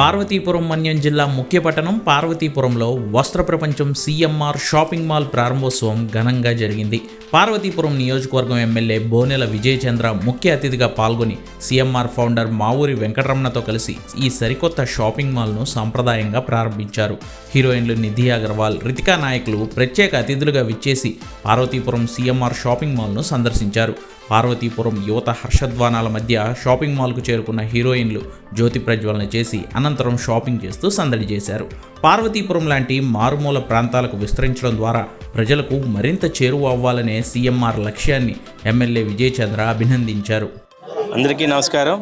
పార్వతీపురం మన్యం జిల్లా ముఖ్య పట్టణం పార్వతీపురంలో వస్త్ర ప్రపంచం సీఎంఆర్ షాపింగ్ మాల్ ప్రారంభోత్సవం ఘనంగా జరిగింది. పార్వతీపురం నియోజకవర్గం ఎమ్మెల్యే బోనెల విజయచంద్ర ముఖ్య అతిథిగా పాల్గొని సీఎంఆర్ ఫౌండర్ మావూరి వెంకటరమణతో కలిసి ఈ సరికొత్త షాపింగ్ మాల్ను సాంప్రదాయంగా ప్రారంభించారు. హీరోయిన్లు నిధి అగర్వాల్ రితికా నాయకులు ప్రత్యేక అతిథులుగా విచ్చేసి పార్వతీపురం సీఎంఆర్ షాపింగ్ మాల్ను సందర్శించారు. పార్వతీపురం యువత హర్షధ్వానాల మధ్య షాపింగ్ మాల్కు చేరుకున్న హీరోయిన్లు జ్యోతి ప్రజ్వలన చేసి అనంతరం షాపింగ్ చేస్తూ సందడి చేశారు. పార్వతీపురం లాంటి మారుమూల ప్రాంతాలకు విస్తరించడం ద్వారా ప్రజలకు మరింత చేరువ అవ్వాలనే సీఎంఆర్ లక్ష్యాన్ని ఎమ్మెల్యే విజయచంద్ర అభినందించారు. అందరికీ నమస్కారం.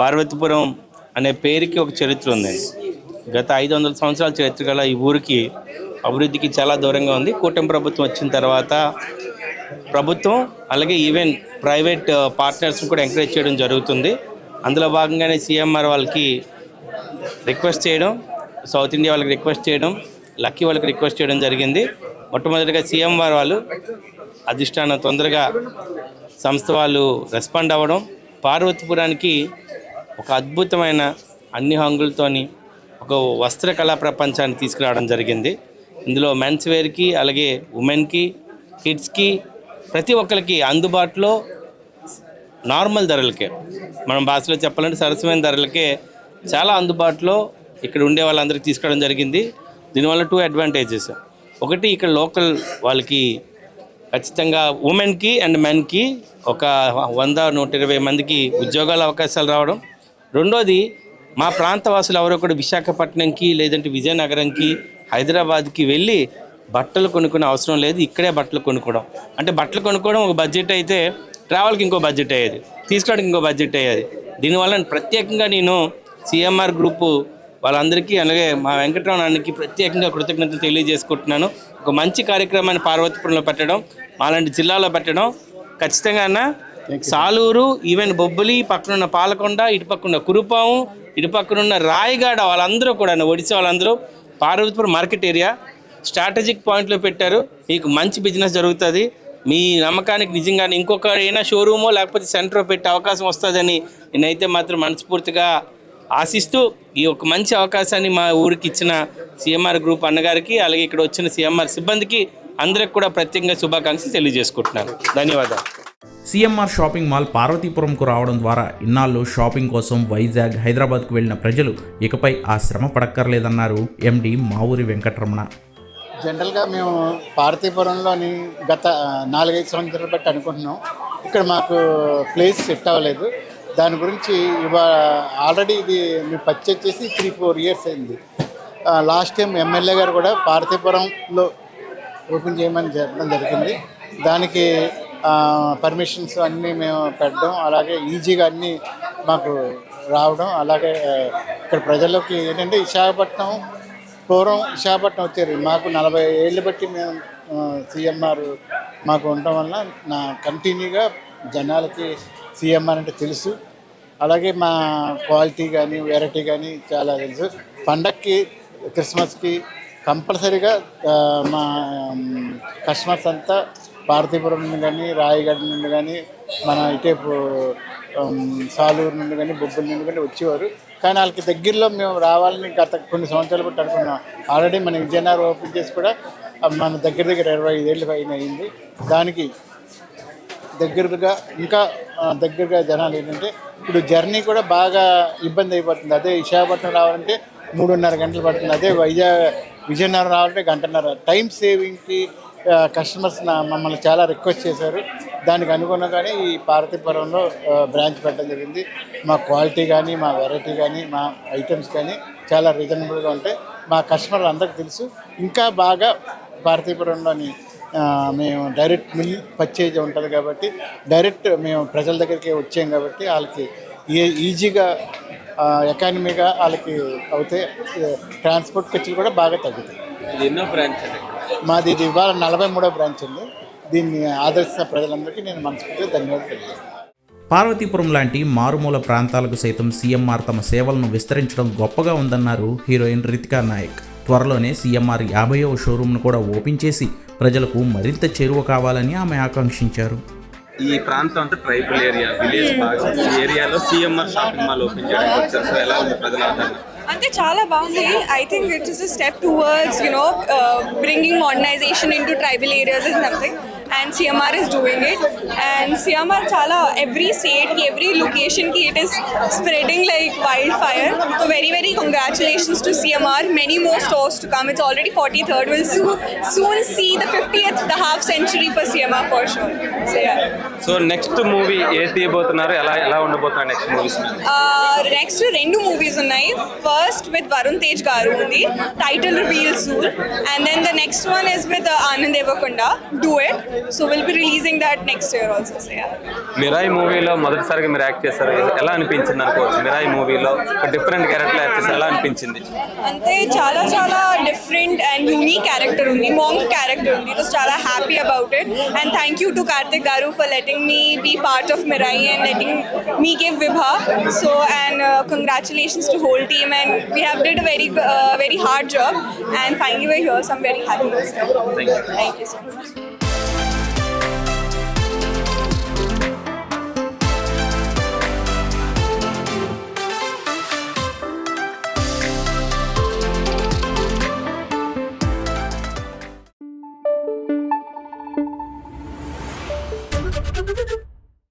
పార్వతీపురం అనే పేరుకి ఒక చరిత్ర ఉందండి గత ఐదు వందల సంవత్సరాల చరిత్ర గల ఈ ఊరికి అభివృద్ధికి చాలా దూరంగా ఉంది. కూటమి ప్రభుత్వం వచ్చిన తర్వాత ప్రభుత్వం అలాగే ఈవెన్ ప్రైవేట్ పార్ట్నర్స్ని కూడా ఎంకరేజ్ చేయడం జరుగుతుంది. అందులో భాగంగానే సీఎంఆర్ వాళ్ళకి రిక్వెస్ట్ చేయడం సౌత్ ఇండియా వాళ్ళకి రిక్వెస్ట్ చేయడం లక్కీ వాళ్ళకి రిక్వెస్ట్ చేయడం జరిగింది. మొట్టమొదటిగా సీఎంఆర్ వాళ్ళు అధిష్టానం తొందరగా సంస్థ వాళ్ళు రెస్పాండ్ అవ్వడం పార్వతీపురానికి ఒక అద్భుతమైన అన్ని హంగులతోని ఒక వస్త్ర కళా ప్రపంచాన్ని తీసుకురావడం జరిగింది. ఇందులో మెన్స్ వేర్కి అలాగే ఉమెన్కి కిడ్స్కి ప్రతి ఒక్కరికి అందుబాటులో నార్మల్ ధరలకే. మనం భాషలో చెప్పాలంటే సరసమైన ధరలకే చాలా అందుబాటులో ఇక్కడ ఉండే వాళ్ళందరికీ తీసుకోవడం జరిగింది. దీనివల్ల టూ అడ్వాంటేజెస్ ఒకటి ఇక్కడ లోకల్ వాళ్ళకి ఖచ్చితంగా ఉమెన్కి అండ్ మెన్కి ఒక వంద నూట ఇరవై మందికి ఉద్యోగాల అవకాశాలు రావడం. రెండోది మా ప్రాంత వాసులు ఎవరో కూడా విశాఖపట్నంకి లేదంటే విజయనగరంకి హైదరాబాద్కి వెళ్ళి బట్టలు కొనుక్కునే అవసరం లేదు ఇక్కడే బట్టలు కొనుక్కోవడం. అంటే బట్టలు కొనుక్కోవడం ఒక బడ్జెట్ అయితే ట్రావెల్కి ఇంకో బడ్జెట్ అయ్యేది తీసుకోవడానికి ఇంకో బడ్జెట్ అయ్యేది. దీనివల్ల ప్రత్యేకంగా నేను సిఎంఆర్ గ్రూపు వాళ్ళందరికీ అలాగే మా వెంకటరమణానికి ప్రత్యేకంగా కృతజ్ఞతలు తెలియజేసుకుంటున్నాను. ఒక మంచి కార్యక్రమాన్ని పార్వతీపురంలో పెట్టడం మాలాంటి జిల్లాలో పెట్టడం. ఖచ్చితంగా అన్న సాలూరు ఈవెన్ బొబ్బిలి పక్కనున్న పాలకొండ ఇటు పక్కన కురుపాము ఇటు పక్కనున్న రాయగాడ వాళ్ళందరూ కూడా ఒడిశా వాళ్ళందరూ పార్వతీపురం మార్కెట్ ఏరియా స్ట్రాటజిక్ పాయింట్లో పెట్టారు. మీకు మంచి బిజినెస్ జరుగుతుంది. మీ నమ్మకానికి నిజంగానే ఇంకొక ఏమైనా షోరూమో లేకపోతే సెంటర్ పెట్టే అవకాశం వస్తుందని నేనైతే మాత్రం మనస్ఫూర్తిగా ఆశిస్తూ ఈ ఒక మంచి అవకాశాన్ని మా ఊరికి ఇచ్చిన సీఎంఆర్ గ్రూప్ అన్నగారికి అలాగే ఇక్కడ వచ్చిన సీఎంఆర్ సిబ్బందికి అందరికి కూడా ప్రత్యేకంగా శుభాకాంక్షలు తెలియజేసుకుంటున్నాను. ధన్యవాదాలు. సీఎంఆర్ షాపింగ్ మాల్ పార్వతీపురంకు రావడం ద్వారా ఇన్నాళ్ళు షాపింగ్ కోసం వైజాగ్ హైదరాబాద్కు వెళ్ళిన ప్రజలు ఇకపై ఆ శ్రమ పడక్కర్లేదన్నారు ఎండి మావూరి వెంకటరమణ. జనరల్గా మేము పార్వతీపురంలోని గత నాలుగైదు సంవత్సరాలు బట్టి అనుకుంటున్నాం. ఇక్కడ మాకు ప్లేస్ సెట్ అవ్వలేదు. దాని గురించి ఇవాళ ఆల్రెడీ ఇది మేము పర్చేజ్ చేసి త్రీ ఫోర్ ఇయర్స్ అయింది. లాస్ట్ టైం ఎమ్మెల్యే గారు కూడా పార్వతీపురంలో ఓపెన్ చేయమని చెప్పడం జరిగింది. దానికి పర్మిషన్స్ అన్నీ మేము పెట్టడం అలాగే ఈజీగా అన్నీ మాకు రావడం అలాగే ఇక్కడ ప్రజలకి ఏంటంటే విశాఖపట్నం పూర్వం విశాఖపట్నం వచ్చారు. మాకు నలభై ఏళ్ళు బట్టి మేము సీఎంఆర్ మాకు ఉండటం వల్ల నా కంటిన్యూగా జనాలకి సీఎంఆర్ అంటే తెలుసు. అలాగే మా క్వాలిటీ కానీ వెరైటీ కానీ చాలా తెలుసు. పండక్కి క్రిస్మస్కి కంపల్సరీగా మా కస్టమర్స్ అంతా పార్థిపురం నుండి కానీ రాయగఢ నుండి కానీ మన ఇటేపు సాలూరు నుండి కానీ బొబ్బుల నుండి కానీ వచ్చేవారు. కానీ వాళ్ళకి దగ్గరలో మేము రావాలని గత కొన్ని సంవత్సరాలు బట్టి అనుకున్నాం. ఆల్రెడీ మన విజయనగరం ఓపెన్ చేసి కూడా మన దగ్గర దగ్గర ఇరవై ఐదేళ్ళు పైన అయింది. దానికి దగ్గరగా ఇంకా దగ్గరగా జనాలు ఏంటంటే ఇప్పుడు జర్నీ కూడా బాగా ఇబ్బంది అయిపోతుంది. అదే విశాఖపట్నం రావాలంటే మూడున్నర గంటలు పడుతుంది. అదే వైజాగ్ విజయనగరం రావాలంటే గంటన్నర. టైం సేవింగ్కి కస్టమర్స్ మమ్మల్ని చాలా రిక్వెస్ట్ చేశారు. దానికి అనుగుణంగానే ఈ పార్వతీపురంలో బ్రాంచ్ పెట్టడం జరిగింది. మా క్వాలిటీ కానీ మా వెరైటీ కానీ మా ఐటమ్స్ కానీ చాలా రీజనబుల్గా ఉంటాయి. మా కస్టమర్లు అందరికీ తెలుసు. ఇంకా బాగా పార్వతీపురంలోని మేము డైరెక్ట్ మిల్ పర్చేజ్ ఉంటుంది కాబట్టి డైరెక్ట్ మేము ప్రజల దగ్గరికి వచ్చాం కాబట్టి వాళ్ళకి ఏ ఈజీగా ఎకానమీగా వాళ్ళకి అవుతే ట్రాన్స్పోర్ట్ ఖర్చులు కూడా బాగా తగ్గుతాయి. ఎన్నో బ్రాంచ్ మాది ఇది ఇవాళ నలభై మూడో బ్రాంచ్ ఉంది దీన్ని ఆదర్శిస్తున్న ప్రజలందరికీ నేను మనస్ఫూర్తిగా ధన్యవాదాలు తెలియజేస్తాను పార్వతీపురం లాంటి మారుమూల ప్రాంతాలకు సైతం సీఎంఆర్ తమ సేవలను విస్తరించడం గొప్పగా ఉందన్నారు హీరోయిన్ రితికా నాయక్. త్వరలోనే సీఎంఆర్ యాభైవ షోరూమ్ను కూడా ఓపెన్ చేసి ప్రజలకు మరింత చేరువ కావాలని ఆమె ఆకాంక్షించారు. ఈ ప్రాంతం అంతా ట్రైబల్ ఏరియా విలేజ్ బాగా ఈ ఏరియాలో సిఎంఆర్ షాపింగ్ మాల్ ఓపెన్ చేయడానికి వచ్చారు. సో ఎలా ఉంది ప్రజల ఆదరణ అంటే చాలా బాగుంది. I think it is a step towards you know bringing modernisation into tribal areas is nothing and CMR is doing it and CMR చాలా ఎవ్రీ స్టేట్కి ఎవ్రీ లొకేషన్కి it is spreading like wildfire so very very congratulations to CMR many more stores to come it's already forty third will soon see the fiftieth the half century for CMR for sure so so next movie ఏ తీయబోతున్నారు? ఎలా ఎలా ఉండబోతున్నారు next movies next రెండు movies ఉన్నాయి. First with Varun Tej గారు ఉంది. Title reveal soon and then the next one is with Anand Devarakonda do it so will be releasing that next year also so Mirai మూవీలో మొదటిసారిగా మీరు యాక్ట్ చేస్తారు ఎలా అనిపించింది అనుకోవచ్చు? మిరాయి మూవీలో డిఫరెంట్ క్యారెక్టర్ యాక్ట్ చేస్తారు ఎలా అనిపించింది? అంటే చాలా చాలా డిఫరెంట్ అండ్ యూనిక్ క్యారెక్టర్ ఉంది. మాంగ్ క్యారెక్టర్ ఉంది. ఇట్ చాలా happy about it and thank you to Karthik గారు for letting me be part of Mirai and letting me give Vibha so and congratulations to whole team and we have did very very hard job and finally why here some very happy thank you so much